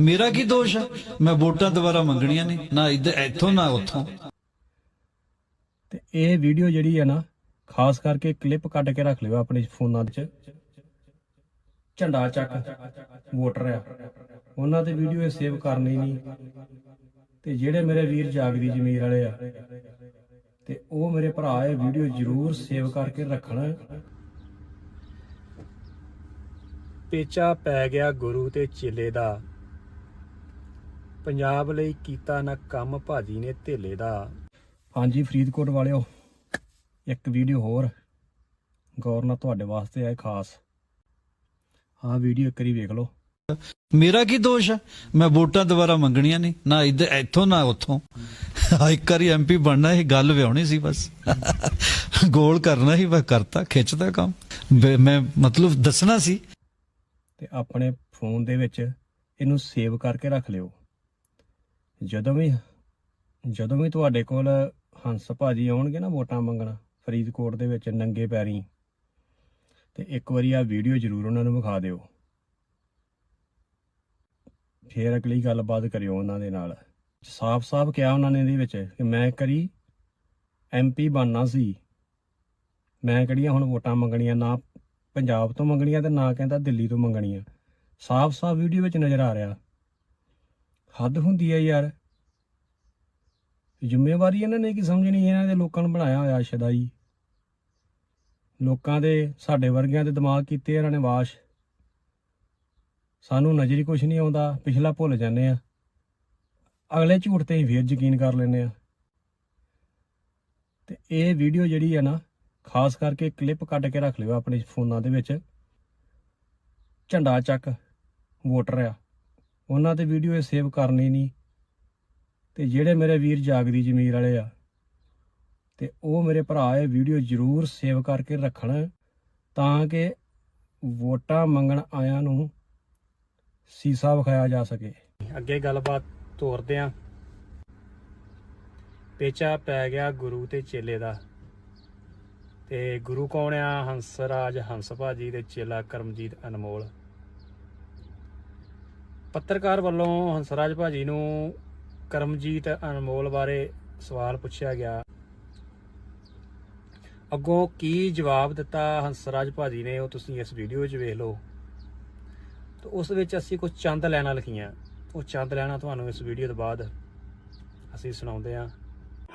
ਮੇਰਾ ਕੀ ਦੋਸ਼ ਹੈ ਮੈਂ ਵੋਟਾਂ ਦੁਬਾਰਾ ਮੰਗਣੀਆਂ ਨੇ, ਨਾ ਇੱਥੋਂ, ਨਾ ਉੱਥੋਂ। ਤੇ ਇਹ ਵੀਡੀਓ ਜਿਹੜੀ ਹੈ ਨਾ, ਖਾਸ ਕਰਕੇ ਕਲਿੱਪ ਕੱਢ ਕੇ ਰੱਖ ਲਿਓ ਆਪਣੇ ਫੋਨਾਂ 'ਚ ਝੰਡਾ ਚੱਕ ਵੋਟਰ ਆ। ਉਹਨਾਂ ਤੇ ਵੀਡੀਓ ਇਹ ਸੇਵ ਕਰਨੀ ਨਹੀਂ। ਤੇ ਜਿਹੜੇ ਮੇਰੇ ਵੀਰ ਜਾਗਦੀ ਜ਼ਮੀਰ ਵਾਲੇ ਆ, ਤੇ ਉਹ ਮੇਰੇ ਭਰਾ ਇਹ ਵੀਡੀਓ ਜ਼ਰੂਰ ਸੇਵ ਕਰਕੇ ਰੱਖਣਾ। ਪੇਚਾ ਪੈ ਗਿਆ ਗੁਰੂ ਤੇ ਚੇਲੇ ਦਾ। ਪੰਜਾਬ ਲਈ ਕੀਤਾ ਨਾ ਕੰਮ ਭਾਜੀ ਨੇ ਧੇਲੇ ਦਾ। ਹਾਂਜੀ ਫਰੀਦਕੋਟ ਵਾਲਿਓ ਇੱਕ ਵੀਡੀਓ ਹੋਰ। ਗੌਰ ਨਾਲ ਤੁਹਾਡੇ ਵਾਸਤੇ ਹੈ ਖਾਸ। ਆਹ ਵੀਡੀਓ ਇੱਕ ਵਾਰੀ ਵੇਖ ਲਓ। ਮੇਰਾ ਕੀ ਦੋਸ਼ ਹੈ ਮੈਂ ਵੋਟਾਂ ਦੁਬਾਰਾ ਮੰਗਣੀਆਂ ਨੇ ਨਾ ਇੱਧਰ ਇੱਥੋਂ ਨਾ ਉੱਥੋਂ। ਆ ਇੱਕ ਵਾਰੀ ਐਮਪੀ ਬਣਨਾ ਇਹ ਗੱਲ ਵਿਆਉਣੀ ਸੀ ਬਸ। ਗੋਲ ਕਰਨਾ ਸੀ ਬਸ ਕਰਤਾ ਖਿੱਚਦਾ ਕੰਮ। ਮੈਂ ਮਤਲਬ ਦੱਸਣਾ ਸੀ ਤੇ ਆਪਣੇ ਫੋਨ ਦੇ ਵਿੱਚ ਇਹਨੂੰ ਸੇਵ ਕਰਕੇ ਰੱਖ ਲਿਓ। ਜਦੋਂ ਵੀ ਜਦੋਂ ਵੀ ਤੁਹਾਡੇ ਕੋਲ ਹੰਸ ਭਾਜੀ ਆਉਣਗੇ ਨਾ ਵੋਟਾਂ ਮੰਗਣ ਫਰੀਦਕੋਟ ਦੇ ਵਿੱਚ ਨੰਗੇ ਪੈਰੀ, ਤੇ ਇੱਕ ਵਾਰੀ ਆ ਵੀਡੀਓ ਜ਼ਰੂਰ ਉਹਨਾਂ ਨੂੰ ਵਿਖਾ ਦਿਓ। ਫੇਰ ਅਗਲੀ ਗੱਲਬਾਤ ਕਰਿਓ ਉਹਨਾਂ ਦੇ ਨਾਲ। ਸਾਫ਼-ਸਾਫ਼ ਕਿਹਾ ਉਹਨਾਂ ਨੇ ਇਹਦੇ ਵਿੱਚ ਕਿ ਮੈਂ ਕਰੀ ਐਮਪੀ ਬਣਨਾ ਸੀ। ਮੈਂ ਕਿਹੜੀਆਂ ਹੁਣ ਵੋਟਾਂ ਮੰਗਣੀਆਂ ਨਾ ਪੰਜਾਬ ਤੋਂ ਮੰਗਣੀਆਂ ਤੇ ਨਾ ਕਹਿੰਦਾ ਦਿੱਲੀ ਤੋਂ ਮੰਗਣੀਆਂ। ਸਾਫ਼-ਸਾਫ਼ ਵੀਡੀਓ ਵਿੱਚ ਨਜ਼ਰ ਆ ਰਿਹਾ। ਹੱਦ ਹੁੰਦੀ ਹੈ ਯਾਰ। ਜ਼ਿੰਮੇਵਾਰੀ ਇਹਨਾਂ ਨੇ ਕੀ ਸਮਝਣੀ ਇਹਨਾਂ ਦੇ ਲੋਕਾਂ ਨੂੰ ਬਣਾਇਆ ਹੋਇਆ ਸ਼ਦਾਈ। ਲੋਕਾਂ ਦੇ, ਸਾਡੇ ਵਰਗਿਆਂ ਦੇ ਦਿਮਾਗ ਕੀਤੇ ਇਹਨਾਂ ਨੇ ਵਾਸ਼। ਸਾਨੂੰ ਨਜ਼ਰ ਹੀ ਕੁਝ ਨਹੀਂ ਆਉਂਦਾ। ਪਿਛਲਾ ਭੁੱਲ ਜਾਂਦੇ ਆ। ਅਗਲੇ ਝੂਠ ਤੇ ਹੀ ਫੇਰ ਯਕੀਨ ਕਰ ਲੈਂਦੇ ਆ। ਤੇ ਇਹ ਵੀਡੀਓ ਜਿਹੜੀ ਹੈ ਨਾ ਖਾਸ ਕਰਕੇ ਕਲਿੱਪ ਕੱਢ ਕੇ ਰੱਖ ਲਿਓ ਆਪਣੇ ਫੋਨਾਂ ਦੇ ਵਿੱਚ। ਝੰਡਾ ਚੱਕ ਵੋਟਰ ਆ। ਉਹਨਾਂ ਤੇ ਵੀਡੀਓ ਇਹ ਸੇਵ ਕਰਨੀ ਨਹੀਂ। ਤੇ ਜਿਹੜੇ ਮੇਰੇ ਵੀਰ ਜਾਗਦੀ ਜ਼ਮੀਰ ਵਾਲੇ ਆ, ਤੇ ਉਹ ਮੇਰੇ ਭਰਾ ਇਹ ਵੀਡੀਓ ਜ਼ਰੂਰ ਸੇਵ ਕਰਕੇ ਰੱਖਣ ਤਾਂ ਕਿ ਵੋਟਾਂ ਮੰਗਣ ਆਇਆਂ ਨੂੰ ਸੀਸਾ ਵਿਖਾਇਆ ਜਾ ਸਕੇ। ਅੱਗੇ ਗੱਲਬਾਤ ਤੋਰਦੇ ਆਂ। ਪੇਚਾ ਪੈ ਗਿਆ ਗੁਰੂ ਤੇ ਚੇਲੇ ਦਾ। ਤੇ ਗੁਰੂ ਕੌਣ ਆ? ਹੰਸਰਾਜ ਹੰਸ ਭਾਜੀ ਦੇ ਚੇਲਾ ਕਰਮਜੀਤ ਅਨਮੋਲ। ਪੱਤਰਕਾਰ ਵੱਲੋਂ ਹੰਸਰਾਜ ਭਾਜੀ ਨੂੰ ਕਰਮਜੀਤ ਅਨਮੋਲ ਬਾਰੇ ਸਵਾਲ ਪੁੱਛਿਆ ਗਿਆ। ਅੱਗੋਂ ਕੀ ਜਵਾਬ ਦਿੱਤਾ ਹੰਸਰਾਜ ਭਾਜੀ ਨੇ, ਉਹ ਤੁਸੀਂ ਇਸ ਵੀਡੀਓ 'ਚ ਵੇਖ ਲਓ। ਤਾਂ ਉਸ ਵਿੱਚ ਅਸੀਂ ਕੁਝ ਚੰਦ ਲੈਣਾ ਲਿਖੀਆਂ। ਉਹ ਚੰਦ ਲੈਣਾ ਤੁਹਾਨੂੰ ਇਸ ਵੀਡੀਓ ਤੋਂ ਬਾਅਦ ਅਸੀਂ ਸੁਣਾਉਂਦੇ ਹਾਂ।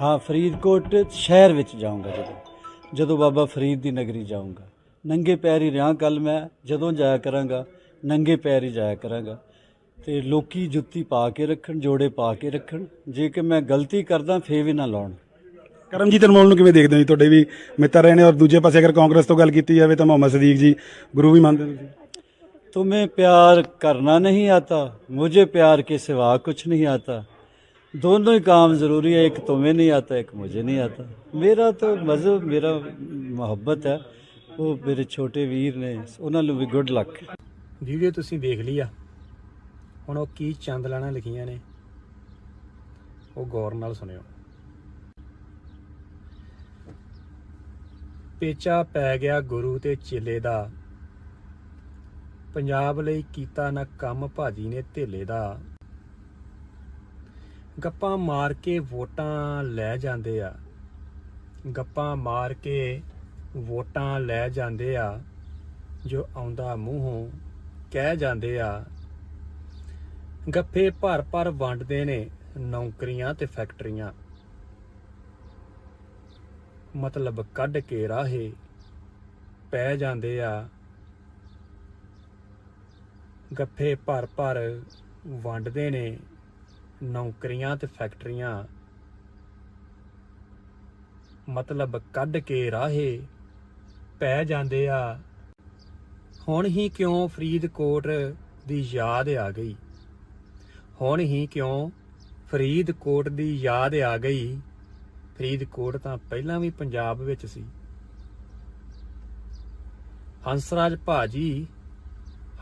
ਹਾਂ, ਫਰੀਦਕੋਟ ਸ਼ਹਿਰ ਵਿੱਚ ਜਾਊਂਗਾ ਜਦੋਂ। ਜਦੋਂ ਬਾਬਾ ਫਰੀਦ ਦੀ ਨਗਰੀ ਜਾਊਂਗਾ ਨੰਗੇ ਪੈਰ ਹੀ ਰਿਆਂ ਕੱਲ ਮੈਂ ਜਦੋਂ ਜਾਇਆ ਕਰਾਂਗਾ ਨੰਗੇ ਪੈਰ ਹੀ ਜਾਇਆ ਕਰਾਂਗਾ ਤੇ ਲੋਕੀ ਜੁੱਤੀ ਪਾ ਕੇ ਰੱਖਣ ਜੋੜੇ ਪਾ ਕੇ ਰੱਖਣ ਜੇ ਕਿ ਮੈਂ ਗਲਤੀ ਕਰਦਾ ਫੇਰ ਵੀ ਨਾ ਲਾਉਣ ਕਰਮਜੀਤ ਅਨਮੋਲ ਨੂੰ ਕਿਵੇਂ ਦੇਖਦੇ ਹੋ ਜੀ ਤੁਹਾਡੇ ਵੀ ਮਿੱਤਰ ਰਹੇ ਨੇ ਔਰ ਦੂਜੇ ਪਾਸੇ ਅਗਰ ਕਾਂਗਰਸ ਤੋਂ ਗੱਲ ਕੀਤੀ ਜਾਵੇ ਤਾਂ ਮੁਹੰਮਦ ਸਦੀਕ ਜੀ ਗੁਰੂ ਵੀ ਮੰਨਦੇ ਹੋ ਤੁਸੀਂ तुम्हें प्यार करना नहीं आता मुझे प्यार के सिवा कुछ नहीं आता दोनों ही काम ज़रूरी है एक तुम्हें नहीं आता एक मुझे नहीं आता मेरा तो मज़हब मेरा मोहब्बत है वो मेरे छोटे ਵੀਰ ਨੇ ਉਹਨਾਂ ਨੂੰ ਵੀ ਗੁੱਡ ਲੱਕ ਵੀਡੀਓ ਤੁਸੀਂ ਦੇਖ ਲਈ ਆ ਹੁਣ ਉਹ ਕੀ ਚੰਦ ਲੈਣਾ ਲਿਖੀਆਂ ਨੇ ਉਹ ਗੌਰ ਨਾਲ ਸੁਣਿਓ ਪੇਚਾ ਪੈ ਗਿਆ ਗੁਰੂ ਤੇ ਚੇਲੇ ਦਾ ਪੰਜਾਬ ਲਈ ਕੀਤਾ ਨਾ ਕੰਮ ਭਾਜੀ ਨੇ ਧੇਲੇ ਦਾ ਗੱਪਾਂ ਮਾਰ ਕੇ ਵੋਟਾਂ ਲੈ ਜਾਂਦੇ ਆ। ਗੱਪਾਂ ਮਾਰ ਕੇ ਵੋਟਾਂ ਲੈ ਜਾਂਦੇ ਆ, ਜੋ ਆਉਂਦਾ ਮੂੰਹੋਂ ਕਹਿ ਜਾਂਦੇ ਆ। ਗੱਫੇ ਭਰ ਭਰ ਵੰਡਦੇ ਨੇ ਨੌਕਰੀਆਂ ਤੇ ਫੈਕਟਰੀਆਂ। ਮਤਲਬ ਕੱਢ ਕੇ ਰਾਹੇ ਪੈ ਜਾਂਦੇ ਆ। ਗੱਫੇ ਭਰ ਭਰ ਵੰਡਦੇ ਨੇ ਨੌਕਰੀਆਂ ਤੇ ਫੈਕਟਰੀਆਂ। ਮਤਲਬ ਕੱਢ ਕੇ ਰਾਹੇ ਪੈ ਜਾਂਦੇ ਆ। ਹੁਣ ਹੀ ਕਿਉਂ ਫਰੀਦਕੋਟ ਦੀ ਯਾਦ ਆ ਗਈ? ਹੁਣ ਹੀ ਕਿਉਂ ਫਰੀਦਕੋਟ ਦੀ ਯਾਦ ਆ ਗਈ? ਫਰੀਦਕੋਟ ਤਾਂ ਪਹਿਲਾਂ ਵੀ ਪੰਜਾਬ ਵਿੱਚ ਸੀ। ਹੰਸਰਾਜ ਭਾਜੀ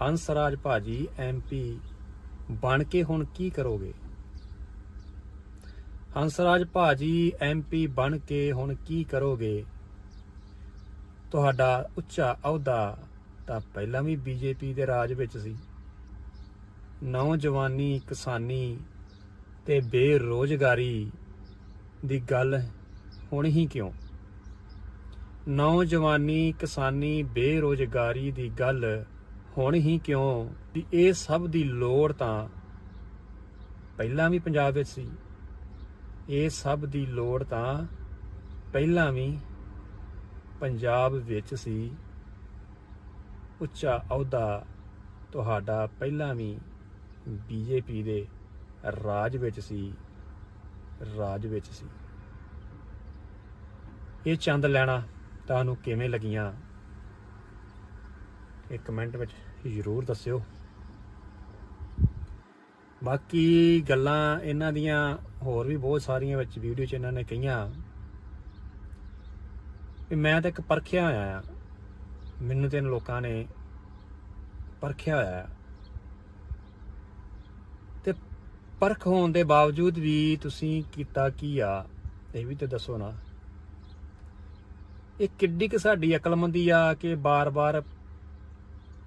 ਹੰਸਰਾਜ ਭਾਜੀ ਐਮਪੀ ਬਣ ਕੇ ਹੁਣ ਕੀ ਕਰੋਗੇ? ਹੰਸਰਾਜ ਭਾਜੀ ਐਮਪੀ ਬਣ ਕੇ ਹੁਣ ਕੀ ਕਰੋਗੇ? ਤੁਹਾਡਾ ਉੱਚਾ ਅਹੁਦਾ ਤਾਂ ਪਹਿਲਾਂ ਵੀ ਬੀਜੇਪੀ ਦੇ ਰਾਜ ਵਿੱਚ ਸੀ। ਨੌਜਵਾਨੀ, ਕਿਸਾਨੀ ਤੇ ਬੇਰੋਜ਼ਗਾਰੀ ਦੀ ਗੱਲ ਹੁਣ ਹੀ ਕਿਉਂ? ਨੌਜਵਾਨੀ, ਕਿਸਾਨੀ, ਬੇਰੋਜ਼ਗਾਰੀ ਦੀ ਗੱਲ ਹੁਣ ਹੀ ਕਿਉਂ? ਵੀ ਇਹ ਸਭ ਦੀ ਲੋੜ ਤਾਂ ਪਹਿਲਾਂ ਵੀ ਪੰਜਾਬ ਵਿੱਚ ਸੀ। ਇਹ ਸਭ ਦੀ ਲੋੜ ਤਾਂ ਪਹਿਲਾਂ ਵੀ ਪੰਜਾਬ ਵਿੱਚ ਸੀ। ਉੱਚਾ ਅਹੁਦਾ ਤੁਹਾਡਾ ਪਹਿਲਾਂ ਵੀ ਬੀਜੇਪੀ ਦੇ ਰਾਜ ਵਿੱਚ ਸੀ, ਰਾਜ ਵਿੱਚ ਸੀ। ਇਹ ਚੰਦ ਲੈਣਾ ਤੁਹਾਨੂੰ ਕਿਵੇਂ ਲੱਗੀਆਂ? ਇਹ ਕਮੈਂਟ ਵਿੱਚ ਜ਼ਰੂਰ ਦੱਸਿਓ। ਬਾਕੀ ਗੱਲਾਂ ਇਹਨਾਂ ਦੀਆਂ ਹੋਰ ਵੀ ਬਹੁਤ ਸਾਰੀਆਂ ਵਿੱਚ ਵੀਡੀਓ 'ਚ ਇਹਨਾਂ ਨੇ ਕਹੀਆਂ। ਵੀ ਮੈਂ ਤਾਂ ਇੱਕ ਪਰਖਿਆ ਹੋਇਆ ਆ। ਮੈਨੂੰ ਤੇ ਲੋਕਾਂ ਨੇ ਪਰਖਿਆ ਹੋਇਆ ਆ। ਤੇ ਪਰਖ ਹੋਣ ਦੇ ਬਾਵਜੂਦ ਵੀ ਤੁਸੀਂ ਕੀਤਾ ਕੀ ਆ, ਇਹ ਵੀ ਤੇ ਦੱਸੋ ਨਾ। ਇਹ ਕਿੱਡੀ ਕਿ ਸਾਡੀ ਅਕਲਮੰਦੀ ਆ ਕਿ ਬਾਰ-ਬਾਰ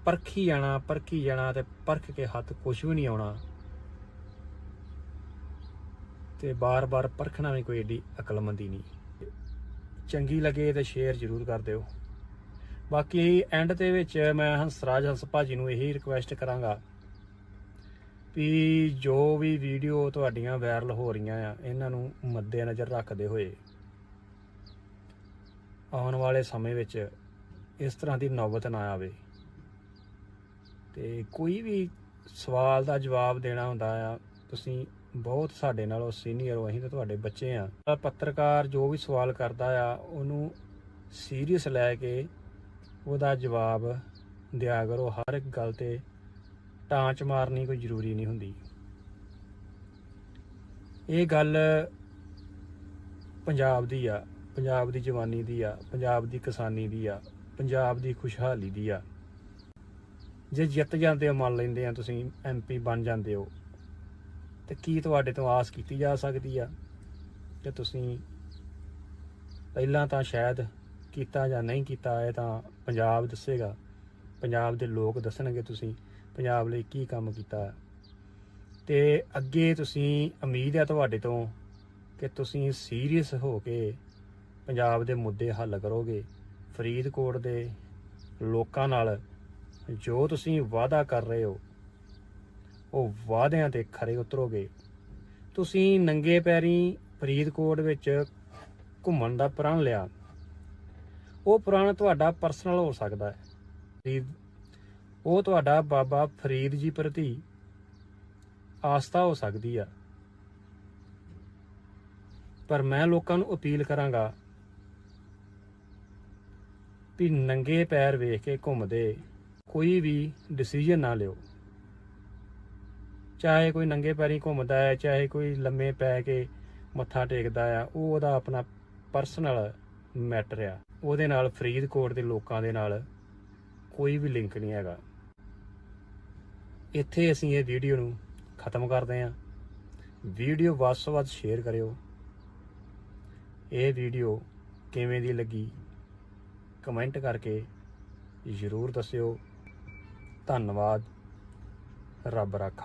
ਪਰਖੀ ਜਾਣਾ ਪਰਖੀ ਜਾਣਾ ਤੇ ਪਰਖ ਕੇ ਹੱਥ ਕੁਝ ਵੀ ਨਹੀਂ ਆਉਣਾ। ਤੇ ਬਾਰ-ਬਾਰ ਪਰਖਣਾ ਵੀ ਕੋਈ ਏਡੀ ਅਕਲਮੰਦੀ ਨਹੀਂ। ਚੰਗੀ ਲੱਗੇ ਤੇ ਸ਼ੇਅਰ ਜ਼ਰੂਰ ਕਰ ਦਿਓ। ਬਾਕੀ ਐਂਡ ਦੇ ਵਿੱਚ ਮੈਂ ਹੰਸਰਾਜ ਹੰਸ ਭਾਜੀ ਨੂੰ ਇਹੀ ਰਿਕੁਐਸਟ ਕਰਾਂਗਾ ਵੀ ਜੋ ਵੀ ਵੀਡੀਓ ਤੁਹਾਡੀਆਂ ਵਾਇਰਲ ਹੋ ਰਹੀਆਂ ਆ, ਇਹਨਾਂ ਨੂੰ ਮੱਦੇ ਨਜ਼ਰ ਰੱਖਦੇ ਹੋਏ ਆਉਣ ਵਾਲੇ ਸਮੇਂ ਵਿੱਚ ਇਸ ਤਰ੍ਹਾਂ ਦੀ ਨੌਬਤ ਨਾ ਆਵੇ। ਤੇ ਕੋਈ ਵੀ ਸਵਾਲ ਦਾ ਜਵਾਬ ਦੇਣਾ ਹੁੰਦਾ ਆ, ਤੁਸੀਂ ਬਹੁਤ ਸਾਡੇ ਨਾਲੋਂ ਸੀਨੀਅਰ ਹੋ ਅਸੀਂ ਤਾਂ ਤੁਹਾਡੇ ਬੱਚੇ ਆ ਤਾਂ ਪੱਤਰਕਾਰ ਜੋ ਵੀ ਸਵਾਲ ਕਰਦਾ ਆ, ਉਹਨੂੰ ਸੀਰੀਅਸ ਲੈ ਕੇ ਉਹਦਾ ਜਵਾਬ ਦਿਆ ਕਰੋ। ਹਰ ਇੱਕ ਗੱਲ ਤੇ ਟਾਂਚ ਮਾਰਨੀ ਕੋਈ ਜ਼ਰੂਰੀ ਨਹੀਂ ਹੁੰਦੀ। ਇਹ ਗੱਲ ਪੰਜਾਬ ਦੀ ਆ, ਪੰਜਾਬ ਦੀ ਜਵਾਨੀ ਦੀ ਆ, ਪੰਜਾਬ ਦੀ ਕਿਸਾਨੀ ਦੀ ਆ, ਪੰਜਾਬ ਦੀ ਖੁਸ਼ਹਾਲੀ ਦੀ ਆ। ਜੇ ਜਿੱਤ ਜਾਂਦੇ ਹੋ ਮੰਨ ਲੈਂਦੇ ਆ ਤੁਸੀਂ ਐਮਪੀ ਬਣ ਜਾਂਦੇ ਹੋ। ਤੇ ਕੀ ਤੁਹਾਡੇ ਤੋਂ ਆਸ ਕੀਤੀ ਜਾ ਸਕਦੀ ਆ ਕਿ ਤੁਸੀਂ ਪਹਿਲਾਂ ਤਾਂ ਸ਼ਾਇਦ ਕੀਤਾ ਜਾਂ ਨਹੀਂ ਕੀਤਾ, ਇਹ ਤਾਂ ਪੰਜਾਬ ਦੱਸੇਗਾ। ਪੰਜਾਬ ਦੇ ਲੋਕ ਦੱਸਣਗੇ ਤੁਸੀਂ ਪੰਜਾਬ ਲਈ ਕੀ ਕੰਮ ਕੀਤਾ ਤੇ ਅੱਗੇ ਤੁਸੀਂ ਉਮੀਦ ਹੈ ਤੁਹਾਡੇ ਤੋਂ ਕਿ ਤੁਸੀਂ ਸੀਰੀਅਸ ਹੋ ਕੇ ਪੰਜਾਬ ਦੇ ਮੁੱਦੇ ਹੱਲ ਕਰੋਗੇ। ਫਰੀਦਕੋਟ ਦੇ ਲੋਕਾਂ ਨਾਲ ਜੋ ਤੁਸੀਂ ਵਾਅਦਾ ਕਰ ਰਹੇ ਹੋ ਉਹ ਵਾਅਦਿਆਂ ਤੇ ਖਰੇ ਉਤਰੋਗੇ। ਤੁਸੀਂ ਨੰਗੇ ਪੈਰੀ ਫਰੀਦਕੋਟ ਵਿੱਚ ਘੁੰਮਣ ਦਾ ਪ੍ਰਣ ਲਿਆ। ਉਹ ਪ੍ਰਣ ਤੁਹਾਡਾ ਪਰਸਨਲ ਹੋ ਸਕਦਾ ਹੈ। ਫਰੀਦ ਉਹ ਤੁਹਾਡਾ ਬਾਬਾ ਫਰੀਦ ਜੀ ਪ੍ਰਤੀ ਆਸਥਾ ਹੋ ਸਕਦੀ ਆ। ਪਰ ਮੈਂ ਲੋਕਾਂ ਨੂੰ ਅਪੀਲ ਕਰਾਂਗਾ ਵੀ ਨੰਗੇ ਪੈਰ ਵੇਖ ਕੇ ਘੁੰਮਦੇ, ਕੋਈ ਵੀ ਡਿਸੀਜਨ ਨਾ ਲਿਓ। ਚਾਹੇ ਕੋਈ ਨੰਗੇ ਪੈਰੀ ਘੁੰਮਦਾ ਹੈ, ਚਾਹੇ ਕੋਈ ਲੰਮੇ ਪੈ ਕੇ ਮੱਥਾ ਟੇਕਦਾ ਆ ਉਹ ਉਹਦਾ ਆਪਣਾ ਪਰਸਨਲ ਮੈਟਰ ਆ। ਉਹਦੇ ਨਾਲ, ਫਰੀਦਕੋਟ ਦੇ ਲੋਕਾਂ ਦੇ ਨਾਲ ਕੋਈ ਵੀ ਲਿੰਕ ਨਹੀਂ ਹੈਗਾ। ਇੱਥੇ ਅਸੀਂ ਇਹ ਵੀਡੀਓ ਨੂੰ ਖਤਮ ਕਰਦੇ ਹਾਂ। ਵੀਡੀਓ ਵੱਧ ਤੋਂ ਵੱਧ ਸ਼ੇਅਰ ਕਰਿਓ। ਇਹ ਵੀਡੀਓ ਕਿਵੇਂ ਦੀ ਲੱਗੀ ਕਮੈਂਟ ਕਰਕੇ ਜ਼ਰੂਰ ਦੱਸਿਓ। ਧੰਨਵਾਦ। ਰੱਬ ਰਾਖਾ।